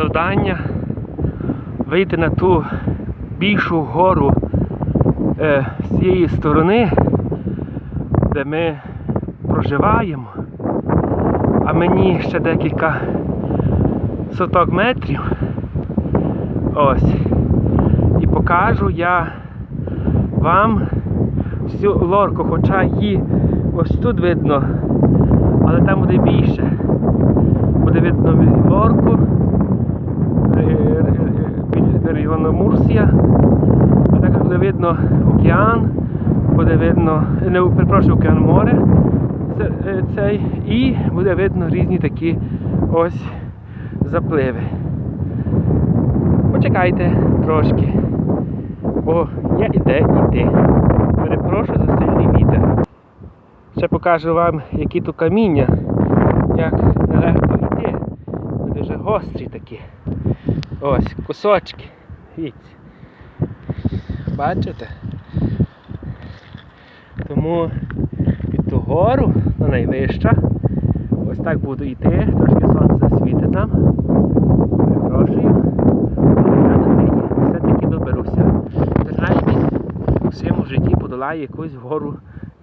завдання вийти на ту більшу гору е, з цієї сторони, де ми проживаємо. А мені ще декілька соток метрів. Ось. І покажу я вам всю лорку, хоча її ось тут видно, але там буде більше. Буде видно лорку, регіону Мурсія, а також буде видно океан, буде видно, не перепрошую, океан море е, цей, і буде видно різні такі ось запливи. Почекайте трошки, бо є іде йти. Перепрошую за сильний вітер. Ще покажу вам, які тут каміння, як нелегко йти. Вони дуже гострі такі. Ось, кусочки. Дивіться. Бачите? Тому під ту гору, на найвища. Ось так буду йти, трошки сонце засвітить нам. Перепрошую. Все-таки доберуся. Принаймні у своєму житті подолаю якусь гору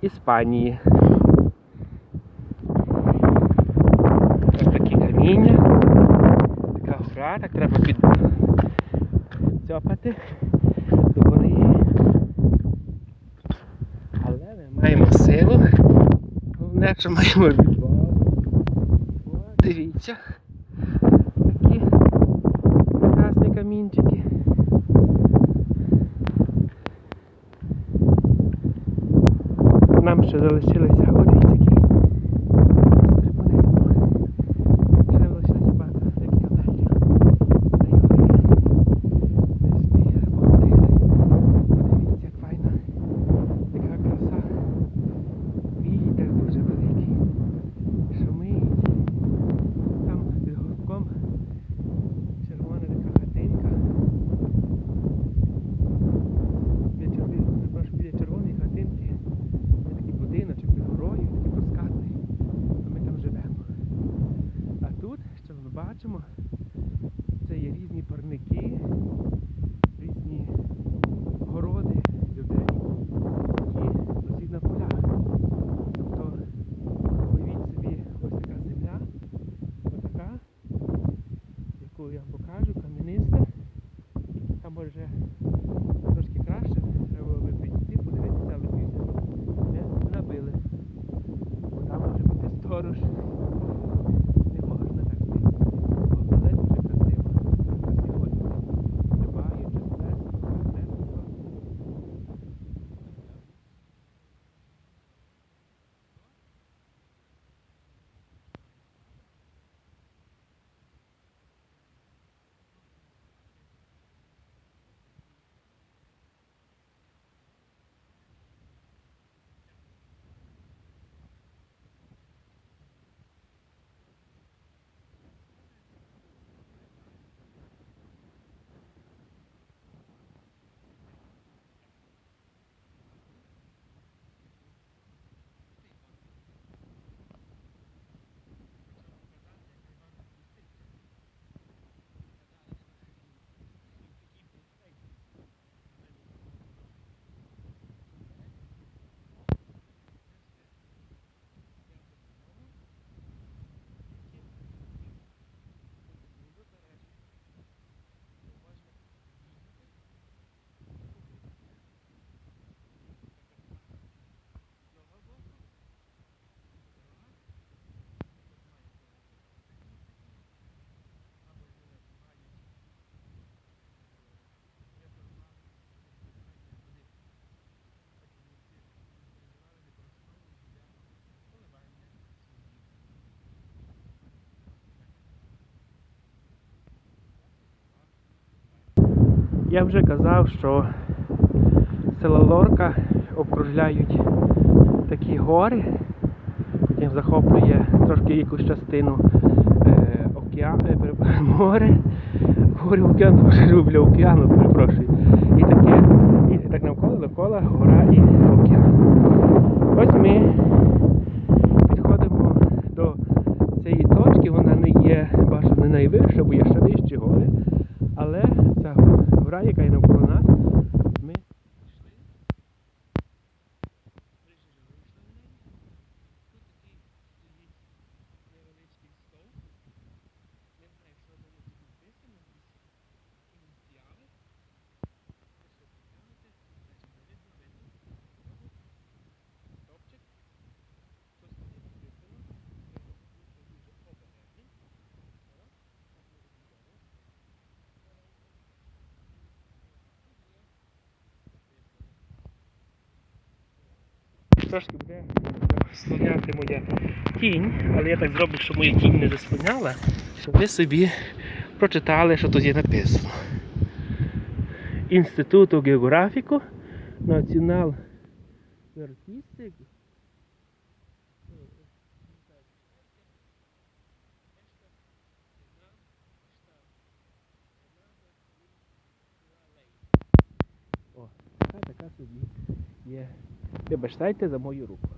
Іспанії. Ось такі каміння. Так треба підцьопати до гори. Але ми маємо силу. Головне, що маємо відвагу. Дивіться. Такі прекрасні камінчики. Нам ще залишилося один такий стрибунець. Ще залишилося багато таких метрів. Та й гори. Ми збігли, походили. Подивіться, як файно. Яка краса. Вітер дуже великий. Шумить. Там під горбком червона така хатинка. Біля, чер- перепрошую, біля червоної хатинки є такий будиночок під горою, такий проскатний. А ми там живемо. А тут, що ми бачимо, це є різні парники, різні городи людей, які ростуть на полях. Тобто, уявіть собі, ось така земля, отака, яку я покажу, кам'яниста. Там може трошки краще, треба було би підійти, подивитися, але що не набили. Там може бути сторож. Я вже казав, що село Лорка обкружляють такі гори, потім захоплює трошки якусь частину е, океану, е, море. Говорю океан, дуже люблю океану, перепрошую. І таке, і так навколо, довкола, гора і океан. Ось ми підходимо до цієї точки, вона не є бажано не найвища, бо є ще вищі гори, але ця гора, яка є навколо нас, ми йшли. Ближче вже вийшли на неї. Тут такий стоїть невеличкий стовп. Не знаю, що на ньому тут написано, якісь ініціали. Якщо потягнути, значить не видно, видно. Знову стовпчик. Щось там є написано. Треба бути дуже обережним. О, так ми робимо. Трошки буде заслоняти моя тінь, але я так зроблю, щоб моя тінь не заслоняла, щоб ви собі прочитали, що тут є написано. Інституту географіку, Націонал Артистик. Така собі є. Вибачайте за мою руку.